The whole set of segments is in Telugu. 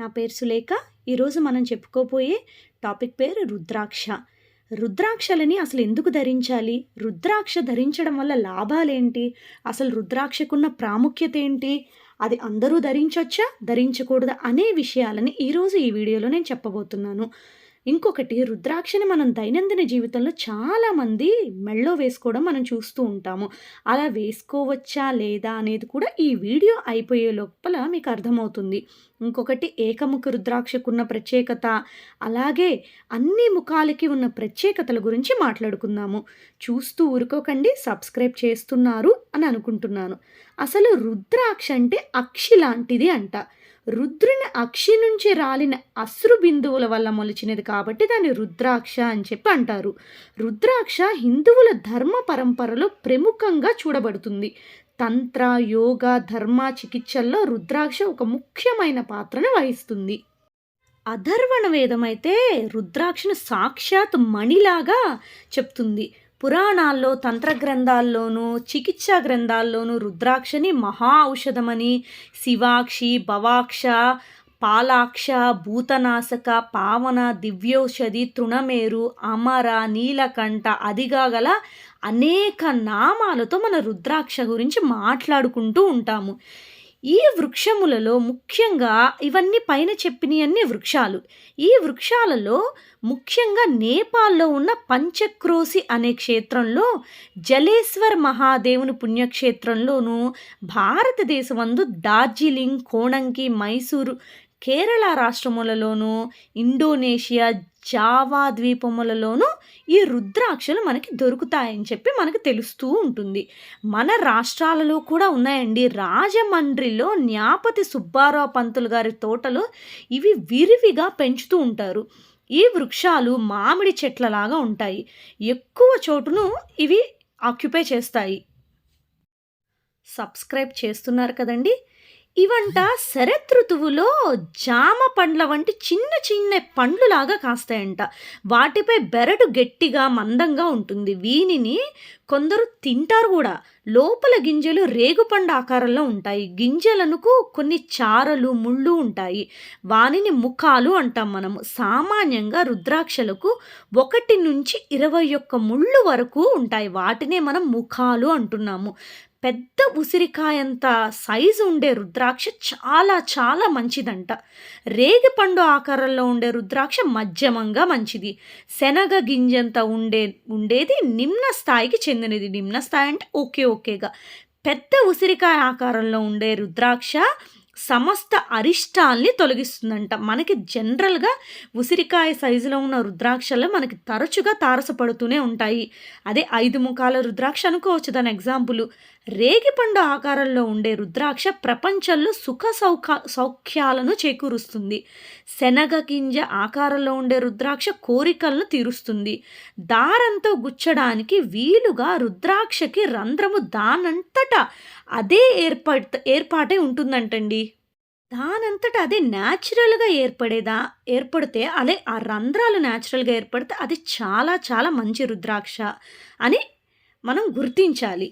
నా పేరు సులేఖ. ఈరోజు మనం చెప్పుకోబోయే టాపిక్ పేరు రుద్రాక్ష. రుద్రాక్షలని అసలు ఎందుకు ధరించాలి? రుద్రాక్ష ధరించడం వల్ల లాభాలేంటి? అసలు రుద్రాక్షకున్న ప్రాముఖ్యత ఏంటి? అది అందరూ ధరించవచ్చా ధరించకూడదా? అనే విషయాలని ఈరోజు ఈ వీడియోలో నేను చెప్పబోతున్నాను. ఇంకొకటి రుద్రాక్షని మనం దైనందిన జీవితంలో చాలామంది మెళ్ళో వేసుకోవడం మనం చూస్తూ ఉంటాము. అలా వేసుకోవచ్చా లేదా అనేది కూడా ఈ వీడియో అయిపోయే లోపల మీకు అర్థమవుతుంది. ఇంకొకటి ఏకముఖ రుద్రాక్షకున్న ప్రత్యేకత. అలాగే అన్ని ముఖాలకి ఉన్న ప్రత్యేకతల గురించి మాట్లాడుకుందాము. చూస్తూ ఊరుకోకండి సబ్స్క్రైబ్ చేస్తున్నారు అని అనుకుంటున్నాను. అసలు రుద్రాక్ష అంటే అక్షి లాంటిది అంట. రుద్రుని అక్షి నుంచి రాలిన అశ్రు బిందువుల వల్ల మొలిచినది కాబట్టి దాన్ని రుద్రాక్ష అని చెప్పి అంటారు. రుద్రాక్ష హిందువుల ధర్మ పరంపరలో ప్రముఖంగా చూడబడుతుంది. తంత్ర యోగ ధర్మ చికిత్సల్లో రుద్రాక్ష ఒక ముఖ్యమైన పాత్రను వహిస్తుంది. అధర్వణ వేదం అయితే రుద్రాక్షను సాక్షాత్ మణిలాగా చెప్తుంది. పురాణాల్లో తంత్ర గ్రంథాల్లోనూ చికిత్సా గ్రంథాల్లోనూ రుద్రాక్షని మహా ఔషధమని శివాక్షి భవాక్ష పాలాక్ష భూతనాశక పావన దివ్యౌషధి తృణమేరు అమర నీలకంఠ అదిగా గల అనేక నామాలతో మన రుద్రాక్ష గురించి మాట్లాడుకుంటూ ఉంటాము. ఈ వృక్షములలో ముఖ్యంగా ఇవన్నీ పైన చెప్పినవన్నీ వృక్షాలు. ఈ వృక్షాలలో ముఖ్యంగా నేపాల్లో ఉన్న పంచక్రోసి అనే క్షేత్రంలో జలేశ్వర్ మహాదేవుని పుణ్యక్షేత్రంలోనూ భారతదేశమందు డార్జిలింగ్ కోణంకి మైసూరు కేరళ రాష్ట్రములలోనూ ఇండోనేషియా జావా ద్వీపములలోనూ ఈ రుద్రాక్షలు మనకి దొరుకుతాయని చెప్పి మనకు తెలుస్తూ ఉంటుంది. మన రాష్ట్రాలలో కూడా ఉన్నాయండి. రాజమండ్రిలో న్యాపతి సుబ్బారావు పంతులు గారి తోటలో ఇవి విరివిగా పెంచుతూ ఉంటారు. ఈ వృక్షాలు మామిడి చెట్లలాగా ఉంటాయి. ఎక్కువ చోటును ఇవి ఆక్యుపై చేస్తాయి. సబ్స్క్రైబ్ చేస్తున్నారు కదండి. ఇవంట శరతృతువులో జామ పండ్ల వంటి చిన్న చిన్న పండ్లులాగా కాస్తాయంట. వాటిపై బెరడు గట్టిగా మందంగా ఉంటుంది. వీనిని కొందరు తింటారు కూడా. లోపల గింజలు రేగుపండు ఆకారంలో ఉంటాయి. గింజలనుకు కొన్ని చారలు ముళ్ళు ఉంటాయి. వానిని ముఖాలు అంటాం మనము సామాన్యంగా రుద్రాక్షలకు ఒకటి నుంచి ఇరవై ఒక్క ముళ్ళు వరకు ఉంటాయి. వాటినే మనం ముఖాలు అంటున్నాము. పెద్ద ఉసిరికాయంత సైజు ఉండే రుద్రాక్ష చాలా చాలా మంచిదంట. రేగిపండు ఆకారంలో ఉండే రుద్రాక్ష మధ్యమంగా మంచిది. శనగ గింజంత ఉండే ఉండేది నిమ్న స్థాయికి చెందినది. నిమ్న స్థాయి అంటే ఓకే ఓకేగా. పెద్ద ఉసిరికాయ ఆకారంలో ఉండే రుద్రాక్ష సమస్త అరిష్టాల్ని తొలగిస్తుందంట. మనకి జనరల్గా ఉసిరికాయ సైజులో ఉన్న రుద్రాక్షలు మనకి తరచుగా తారసపడుతూనే ఉంటాయి. అదే ఐదు ముఖాల రుద్రాక్ష అనుకోవచ్చు దాని ఎగ్జాంపుల్. రేగిపండు ఆకారంలో ఉండే రుద్రాక్ష ప్రపంచంలో సుఖ సౌఖ సౌఖ్యాలను చేకూరుస్తుంది. శనగ గింజ ఆకారంలో ఉండే రుద్రాక్ష కోరికలను తీరుస్తుంది. దారంతో గుచ్చడానికి వీలుగా రుద్రాక్షకి రంధ్రము దానంతటా అదే ఏర్పడ ఏర్పాటే ఉంటుందంటండి. దానంతట అదే న్యాచురల్గా ఏర్పడేదా ఏర్పడితే అదే ఆ రంధ్రాలు న్యాచురల్గా ఏర్పడితే అది చాలా చాలా మంచి రుద్రాక్ష అని మనం గుర్తించాలి.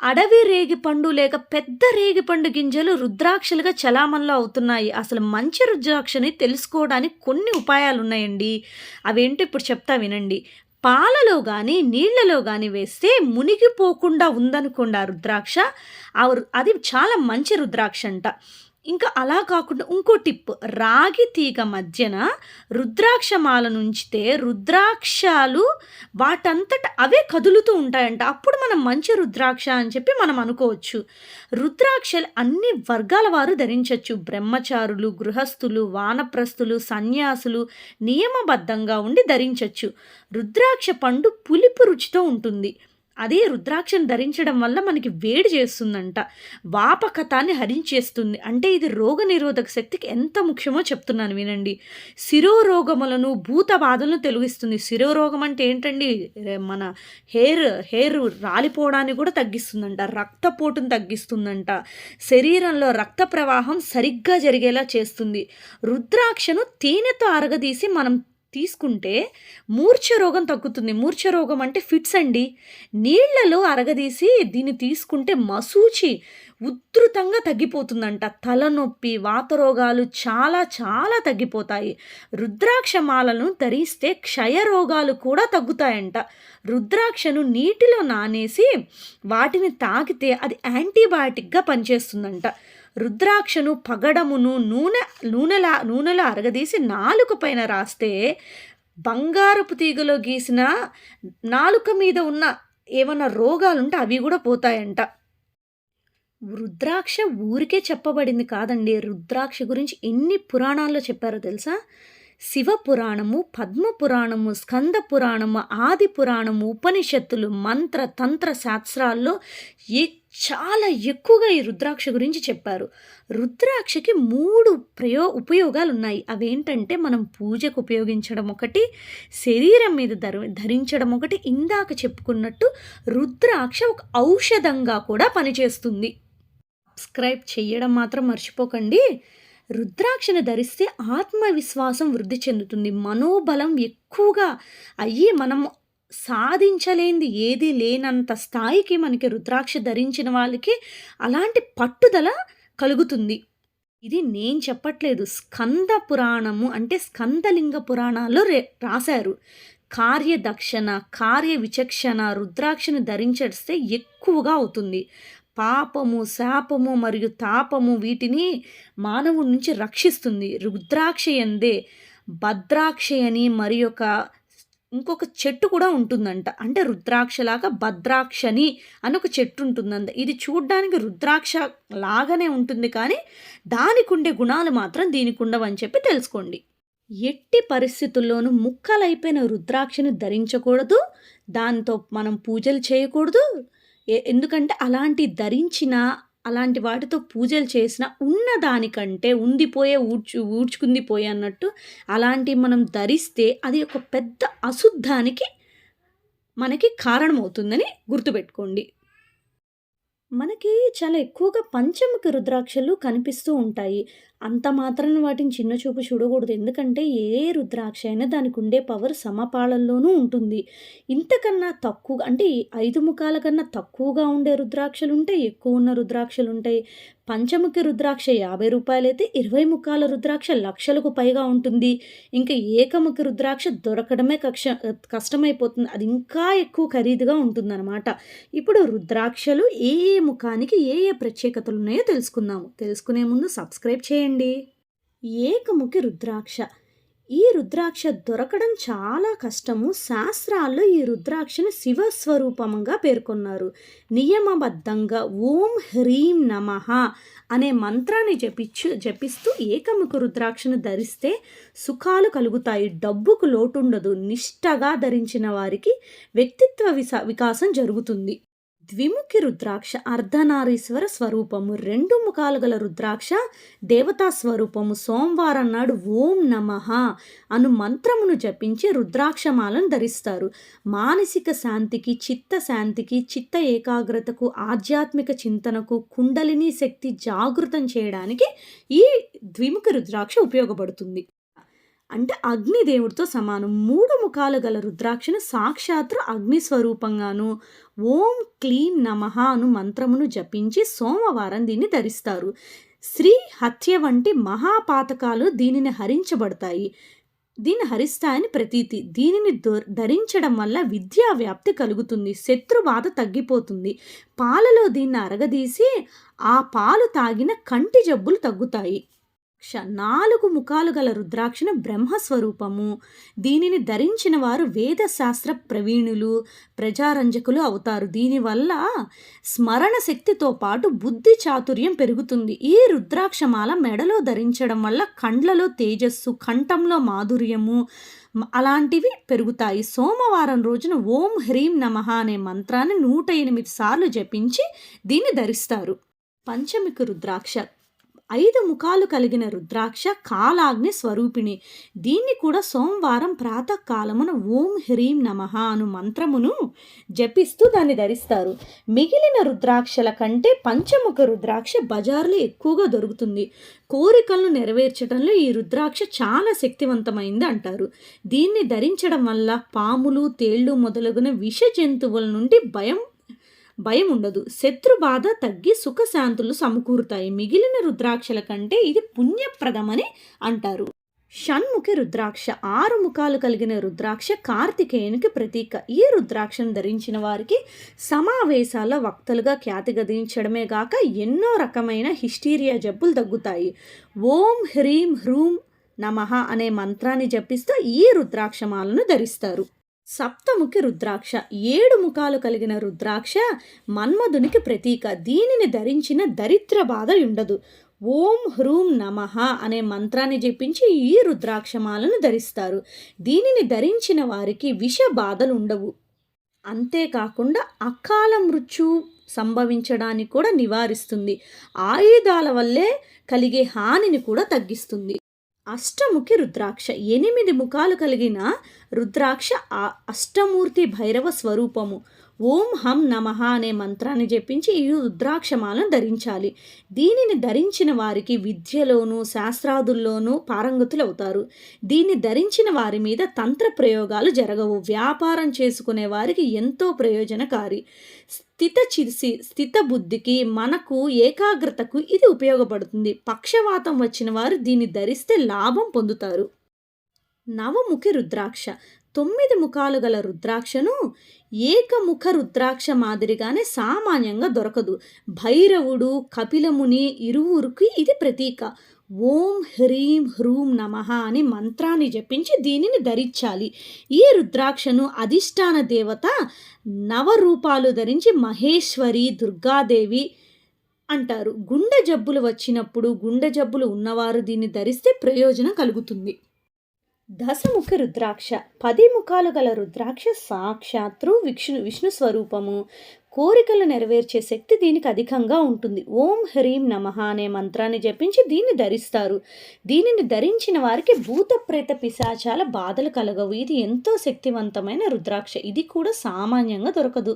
అడవి రేగిపండు లేక పెద్ద రేగిపండు గింజలు రుద్రాక్షలుగా చలామణలో అవుతున్నాయి. అసలు మంచి రుద్రాక్షని తెలుసుకోవడానికి కొన్ని ఉపాయాలు ఉన్నాయండి అవేంటో ఇప్పుడు చెప్తా వినండి. పాలలో కానీ నీళ్ళలో కానీ వేస్తే మునిగిపోకుండా ఉందనుకోండి ఆ రుద్రాక్ష. అది చాలా మంచి రుద్రాక్ష అంట ఇంకా అలా కాకుండా ఇంకో టిప్. రాగి తీగ మధ్యన రుద్రాక్షమాల నుంచితే రుద్రాక్షాలు వాటంతట అవే కదులుతూ ఉంటాయంట. అప్పుడు మనం మంచి రుద్రాక్ష అని చెప్పి మనం అనుకోవచ్చు. రుద్రాక్షలు అన్ని వర్గాల వారు ధరించవచ్చు బ్రహ్మచారులు గృహస్థులు వానప్రస్థులు సన్యాసులు నియమబద్ధంగా ఉండి ధరించవచ్చు రుద్రాక్ష పండు పులిపు రుచితో ఉంటుంది. అదే రుద్రాక్షను ధరించడం వల్ల మనకి వేడి చేస్తుందంట. వాపకతాన్ని హరించేస్తుంది. అంటే ఇది రోగ నిరోధక శక్తికి ఎంత ముఖ్యమో చెప్తున్నాను వినండి. శిరోరోగములను భూత బాధలను తొలగిస్తుంది. శిరోరోగం అంటే ఏంటండి? మన హెయిర్ హెయిర్ రాలిపోవడాన్ని కూడా తగ్గిస్తుందంట. రక్తపోటును తగ్గిస్తుందంట. శరీరంలో రక్త ప్రవాహం సరిగ్గా జరిగేలా చేస్తుంది. రుద్రాక్షను తేనెతో అరగదీసి మనం తీసుకుంటే మూర్ఛ రోగం తగ్గుతుంది. మూర్ఛ రోగం అంటే ఫిట్స్ అండి. నీళ్ళలో అరగదీసి దీన్ని తీసుకుంటే మసూచి ఉధృతంగా తగ్గిపోతుందంట. తలనొప్పి వాత రోగాలు చాలా చాలా తగ్గిపోతాయి. రుద్రాక్ష మాలను ధరిస్తే క్షయ రోగాలు కూడా తగ్గుతాయంట. రుద్రాక్షను నీటిలో నానేసి వాటిని తాగితే అది యాంటీబయాటిక్గా పనిచేస్తుందంట. రుద్రాక్షను పగడమును నూనె నూనెలా నూనెలో అరగదీసి నాలుక పైన రాస్తే బంగారపు తీగలో గీసిన నాలుక మీద ఉన్న ఏమన్నా రోగాలుంటే అవి కూడా పోతాయంట. రుద్రాక్ష ఊరికే చెప్పబడింది కాదండి. రుద్రాక్ష గురించి ఎన్ని పురాణాల్లో చెప్పారో తెలుసా? శివ పురాణము పద్మ పురాణము స్కంద పురాణము ఆది పురాణము ఉపనిషత్తులు మంత్ర తంత్ర శాస్త్రాల్లో ఏ చాలా ఎక్కువగా ఈ రుద్రాక్ష గురించి చెప్పారు. రుద్రాక్షకి మూడు ప్రయో ఉపయోగాలు ఉన్నాయి అవేంటంటే మనం పూజకు ఉపయోగించడం ఒకటి శరీరం మీద ధర ధరించడం ఒకటి. ఇందాక చెప్పుకున్నట్టు రుద్రాక్ష ఒక ఔషధంగా కూడా పనిచేస్తుంది. సబ్స్క్రైబ్ చేయడం మాత్రం మర్చిపోకండి. రుద్రాక్షను ధరిస్తే ఆత్మవిశ్వాసం వృద్ధి చెందుతుంది. మనోబలం ఎక్కువగా అయ్యి మనం సాధించలేంది ఏది లేనంత స్థాయికి మనకి రుద్రాక్ష ధరించిన వాళ్ళకి అలాంటి పట్టుదల కలుగుతుంది. ఇది నేను చెప్పట్లేదు. స్కంద పురాణము అంటే స్కందలింగ పురాణాల్లో రే రాశారు. కార్యదక్షణ కార్య విచక్షణ రుద్రాక్షను ధరించేస్తే ఎక్కువగా అవుతుంది. పాపము శాపము మరియు తాపము వీటిని మానవుడి నుంచి రక్షిస్తుంది. రుద్రాక్ష ఎందే భద్రాక్ష అని మరి ఒక ఇంకొక చెట్టు కూడా ఉంటుందంట. అంటే రుద్రాక్షలాగా భద్రాక్షని అని ఒక చెట్టు ఉంటుందంట. ఇది చూడ్డానికి రుద్రాక్ష లాగానే ఉంటుంది కానీ దానికి ఉండే గుణాలు మాత్రం దీనికి ఉండవని చెప్పి తెలుసుకోండి. ఎట్టి పరిస్థితుల్లోనూ ముక్కలైపోయిన రుద్రాక్షని ధరించకూడదు. దాంతో మనం పూజలు చేయకూడదు. ఎందుకంటే అలాంటి ధరించిన అలాంటి వాటితో పూజలు చేసిన ఉన్న దానికంటే ఉండిపోయే ఊడ్చు ఊడ్చుకుంది పోయే అన్నట్టు అలాంటివి మనం ధరిస్తే అది ఒక పెద్ద అశుద్ధానికి మనకి కారణమవుతుందని గుర్తుపెట్టుకోండి. మనకి చాలా ఎక్కువగా పంచముఖ రుద్రాక్షలు కనిపిస్తూ ఉంటాయి. అంత మాత్రాన వాటిని చిన్న చూపు చూడకూడదు. ఎందుకంటే ఏ రుద్రాక్ష అయినా దానికి ఉండే పవర్ సమపాళల్లోనూ ఉంటుంది. ఇంతకన్నా తక్కువ అంటే ఐదు ముఖాల కన్నా తక్కువగా ఉండే రుద్రాక్షలు ఉంటాయి ఎక్కువ ఉన్న రుద్రాక్షలు ఉంటాయి పంచముఖి రుద్రాక్ష యాభై రూపాయలైతే ఇరవై ముఖాల రుద్రాక్ష లక్షలకు పైగా ఉంటుంది. ఇంకా ఏకముఖి రుద్రాక్ష దొరకడమే కక్ష కష్టమైపోతుంది. అది ఇంకా ఎక్కువ ఖరీదుగా ఉంటుందన్నమాట. ఇప్పుడు రుద్రాక్షలు ఏ ఏ ముఖానికి ఏ ఏ ప్రత్యేకతలు ఉన్నాయో తెలుసుకుందాము. తెలుసుకునే ముందు సబ్స్క్రైబ్ చేయండి. అండి ఏకముఖి రుద్రాక్ష. ఈ రుద్రాక్ష దొరకడం చాలా కష్టము. శాస్త్రాల్లో ఈ రుద్రాక్షను శివస్వరూపంగా పేర్కొన్నారు. నియమబద్ధంగా ఓం హ్రీం నమ అనే మంత్రాన్ని జపించు జపిస్తూ ఏకముఖ రుద్రాక్షను ధరిస్తే సుఖాలు కలుగుతాయి. డబ్బుకు లోటుండదు. నిష్టగా ధరించిన వారికి వ్యక్తిత్వ విసా వికాసం జరుగుతుంది. ద్విముఖి రుద్రాక్ష అర్ధనారీశ్వర స్వరూపము. రెండు ముఖాలు గల రుద్రాక్ష దేవతా స్వరూపము. సోమవారం నాడు ఓం నమ అను మంత్రమును జపించి రుద్రాక్షమాలను ధరిస్తారు. మానసిక శాంతికి చిత్త శాంతికి చిత్త ఏకాగ్రతకు ఆధ్యాత్మిక చింతనకు కుండలిని శక్తి జాగృతం చేయడానికి ఈ ద్విముఖి రుద్రాక్ష ఉపయోగపడుతుంది. అంటే అగ్నిదేవుడితో సమానం. మూడు ముఖాలు గల రుద్రాక్షను సాక్షాత్తు అగ్ని స్వరూపంగాను ఓం క్లీం నమః అను మంత్రమును జపించి సోమవారం దీన్ని ధరిస్తారు. స్త్రీ హత్య వంటి మహాపాతకాలు దీనిని హరించబడతాయి. దీన్ని హరిస్తాయని ప్రతీతి. దీనిని ధరించడం వల్ల విద్యా వ్యాప్తి కలుగుతుంది. శత్రుబాధ తగ్గిపోతుంది. పాలలో దీన్ని అరగదీసి ఆ పాలు తాగిన కంటి జబ్బులు తగ్గుతాయి. నాలుగు ముఖాలు గల రుద్రాక్షను బ్రహ్మస్వరూపము. దీనిని ధరించిన వారు వేదశాస్త్ర ప్రవీణులు ప్రజారంజకులు అవుతారు. దీనివల్ల స్మరణ శక్తితో పాటు బుద్ధి చాతుర్యం పెరుగుతుంది. ఈ రుద్రాక్షమాల మెడలో ధరించడం వల్ల కండ్లలో తేజస్సు కంఠంలో మాధుర్యము అలాంటివి పెరుగుతాయి. సోమవారం రోజున ఓం హ్రీం నమ అనే మంత్రాన్ని నూట ఎనిమిది సార్లు జపించి దీన్ని ధరిస్తారు. పంచమిక రుద్రాక్ష ఐదు ముఖాలు కలిగిన రుద్రాక్ష కాలాగ్ని స్వరూపిణి. దీన్ని కూడా సోమవారం ప్రాతకాలమున ఓం హ్రీం నమః అను మంత్రమును జపిస్తూ దాన్ని ధరిస్తారు. మిగిలిన రుద్రాక్షల కంటే పంచముఖ రుద్రాక్ష బజార్లో ఎక్కువగా దొరుకుతుంది. కోరికలను నెరవేర్చడంలో ఈ రుద్రాక్ష చాలా శక్తివంతమైంది అంటారు. దీన్ని ధరించడం వల్ల పాములు తేళ్ళు మొదలగున విష జంతువుల నుండి భయం భయం ఉండదు శత్రు బాధ తగ్గి సుఖశాంతులు సమకూరుతాయి. మిగిలిన రుద్రాక్షల కంటే ఇది పుణ్యప్రదమని అంటారు. షణ్ముఖి రుద్రాక్ష. ఆరు ముఖాలు కలిగిన రుద్రాక్ష కార్తికేయునికి ప్రతీక. ఈ రుద్రాక్షను ధరించిన వారికి సమావేశాల వక్తలుగా ఖ్యాతి గదించడమే గాక ఎన్నో రకమైన హిస్టీరియా జబ్బులు తగ్గుతాయి. ఓం హ్రీం హ్రూం నమః అనే మంత్రాన్ని జపిస్తూ ఈ రుద్రాక్షమాలను ధరిస్తారు. సప్తముఖి రుద్రాక్ష ఏడు ముఖాలు కలిగిన రుద్రాక్ష మన్మధునికి ప్రతీక. దీనిని ధరించిన దరిద్ర బాధ ఉండదు. ఓం హ్రూం నమః అనే మంత్రాన్ని జపించి ఈ రుద్రాక్షమాలను ధరిస్తారు. దీనిని ధరించిన వారికి విష బాధలు ఉండవు. అంతేకాకుండా అకాల మృత్యు సంభవించడాన్ని కూడా నివారిస్తుంది. ఆయుధాల వల్లే కలిగే హానిని కూడా తగ్గిస్తుంది. అష్టముఖి రుద్రాక్ష. ఎనిమిది ముఖాలు కలిగిన రుద్రాక్ష ఆ అష్టమూర్తి భైరవ స్వరూపము. ఓం హం నమః అనే మంత్రాన్ని జపించి ఈ రుద్రాక్షమాలను ధరించాలి. దీనిని ధరించిన వారికి విద్యలోనూ శాస్త్రాదుల్లోనూ పారంగతులు అవుతారు దీన్ని ధరించిన వారి మీద తంత్ర ప్రయోగాలు జరగవు. వ్యాపారం చేసుకునే వారికి ఎంతో ప్రయోజనకారి. స్థిత చిరిసి స్థిత బుద్ధికి మనకు ఏకాగ్రతకు ఇది ఉపయోగపడుతుంది. పక్షవాతం వచ్చిన వారు దీన్ని ధరిస్తే లాభం పొందుతారు. నవముఖి రుద్రాక్ష. తొమ్మిది ముఖాలు గల రుద్రాక్షను ఏకముఖ రుద్రాక్ష మాదిరిగానే సామాన్యంగా దొరకదు. భైరవుడు కపిలముని ఇరువురికి ఇది ప్రతీక. ఓం హ్రీం హ్రూం నమః అని మంత్రాన్ని జపించి దీనిని ధరించాలి. ఈ రుద్రాక్షను అధిష్టాన దేవత నవరూపాలు ధరించి మహేశ్వరి దుర్గాదేవి అంటారు. గుండె జబ్బులు వచ్చినప్పుడు గుండె జబ్బులు ఉన్నవారు దీన్ని ధరిస్తే ప్రయోజనం కలుగుతుంది. దశముఖ రుద్రాక్ష. పది ముఖాలు గల రుద్రాక్ష సాక్షాత్తు విష్ణు విష్ణు స్వరూపము. కోరికలు నెరవేర్చే శక్తి దీనికి అధికంగా ఉంటుంది. ఓం హ్రీం నమః అనే మంత్రాన్ని జపించి దీన్ని ధరిస్తారు. దీనిని ధరించిన వారికి భూత ప్రేత పిశాచాల బాధలు కలగవు. ఇది ఎంతో శక్తివంతమైన రుద్రాక్ష. ఇది కూడా సామాన్యంగా దొరకదు.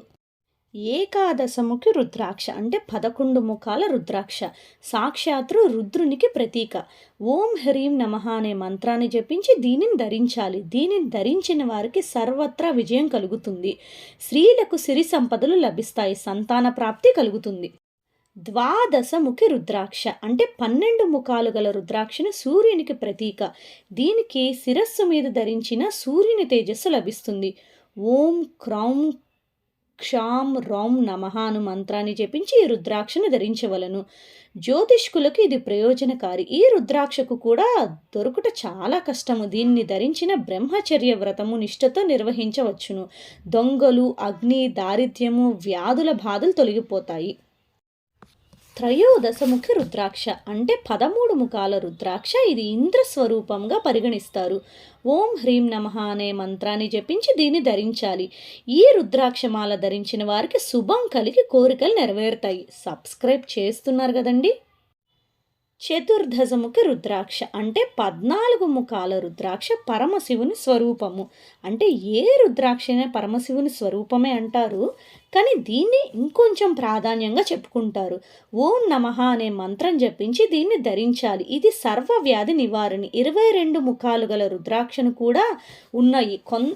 ఏకాదశముఖి రుద్రాక్ష. అంటే పదకొండు ముఖాల రుద్రాక్ష. సాక్షాత్తు రుద్రునికి ప్రతీక. ఓం హ్రీం నమః అనే మంత్రాన్ని జపించి దీనిని ధరించాలి. దీనిని ధరించిన వారికి సర్వత్రా విజయం కలుగుతుంది. స్త్రీలకు సిరి సంపదలు లభిస్తాయి. సంతాన ప్రాప్తి కలుగుతుంది. ద్వాదశముఖి రుద్రాక్ష. అంటే పన్నెండు ముఖాలు గల రుద్రాక్షను సూర్యునికి ప్రతీక. దీనికి శిరస్సు మీద ధరించిన సూర్యుని తేజస్సు లభిస్తుంది. ఓం క్రౌం క్షాం రౌం నమః అను మంత్రాన్ని జపించి ఈ రుద్రాక్షను ధరించవలను. జ్యోతిష్కులకు ఇది ప్రయోజనకారి. ఈ రుద్రాక్షకు కూడా దొరుకుట చాలా కష్టము. దీన్ని ధరించిన బ్రహ్మచర్య వ్రతము నిష్ఠతో నిర్వహించవచ్చును. దొంగలు అగ్ని దారిద్ర్యము వ్యాధుల బాధలు తొలగిపోతాయి. త్రయోదశముఖి రుద్రాక్ష. అంటే పదమూడు ముఖాల రుద్రాక్ష ఇది ఇంద్ర స్వరూపంగా పరిగణిస్తారు. ఓం హ్రీం నమః అనే మంత్రాన్ని జపించి దీన్ని ధరించాలి. ఈ రుద్రాక్షమాల ధరించిన వారికి శుభం కలిగి కోరికలు నెరవేరుతాయి. సబ్స్క్రైబ్ చేస్తున్నారు కదండి? చతుర్దశముఖ రుద్రాక్ష అంటే పద్నాలుగు ముఖాల రుద్రాక్ష పరమశివుని స్వరూపము. అంటే ఏ రుద్రాక్ష అయినా పరమశివుని స్వరూపమే అంటారు. కానీ దీన్ని ఇంకొంచెం ప్రాధాన్యంగా చెప్పుకుంటారు. ఓం నమః అనే మంత్రం జపించి దీన్ని ధరించాలి. ఇది సర్వవ్యాధి నివారణి. ఇరవై రెండు ముఖాలు గల రుద్రాక్షను కూడా ఉన్నాయి. కొన్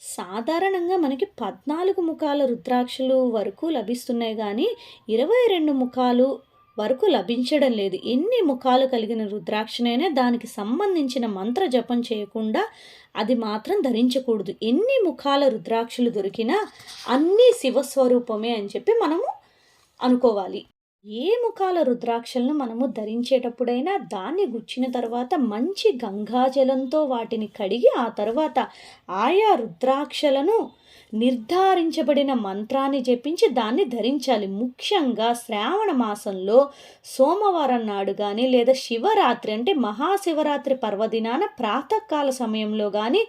సాధారణంగా మనకి పద్నాలుగు ముఖాల రుద్రాక్షలు వరకు లభిస్తున్నాయి. కానీ ఇరవై రెండు ముఖాలు వరకు లభించడం లేదు. ఎన్ని ముఖాలు కలిగిన రుద్రాక్షనైనా దానికి సంబంధించిన మంత్ర జపం చేయకుండా అది మాత్రం ధరించకూడదు. ఎన్ని ముఖాల రుద్రాక్షలు దొరికినా అన్నీ శివస్వరూపమే అని చెప్పి మనము అనుకోవాలి. ఏ ముఖాల రుద్రాక్షలను మనము ధరించేటప్పుడైనా దాన్ని గుచ్చిన తర్వాత మంచి గంగాజలంతో వాటిని కడిగి ఆ తర్వాత ఆయా రుద్రాక్షలను నిర్ధారించబడిన మంత్రాన్ని జపించి దాన్ని ధరించాలి. ముఖ్యంగా శ్రావణ మాసంలో సోమవారం నాడు కానీ లేదా శివరాత్రి అంటే మహాశివరాత్రి పర్వదినాన ప్రాతకాల సమయంలో కానీ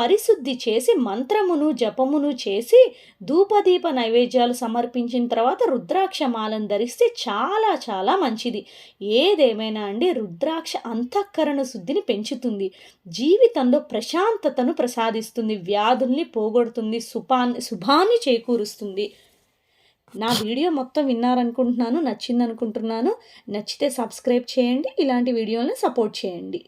పరిశుద్ధి చేసి మంత్రమును జపమును చేసి ధూపదీప నైవేద్యాలు సమర్పించిన తర్వాత రుద్రాక్ష మాలను ధరిస్తే చాలా చాలా మంచిది. ఏదేమైనా అండి రుద్రాక్ష అంతఃకరణ శుద్ధిని పెంచుతుంది. జీవితంలో ప్రశాంతతను ప్రసాదిస్తుంది వ్యాధుల్ని పోగొడుతుంది శుభాన్ని శుభాన్ని చేకూరుస్తుంది. నా వీడియో మొత్తం విన్నారనుకుంటున్నాను నచ్చింది అనుకుంటున్నాను నచ్చితే సబ్స్క్రైబ్ చేయండి ఇలాంటి వీడియోలను సపోర్ట్ చేయండి.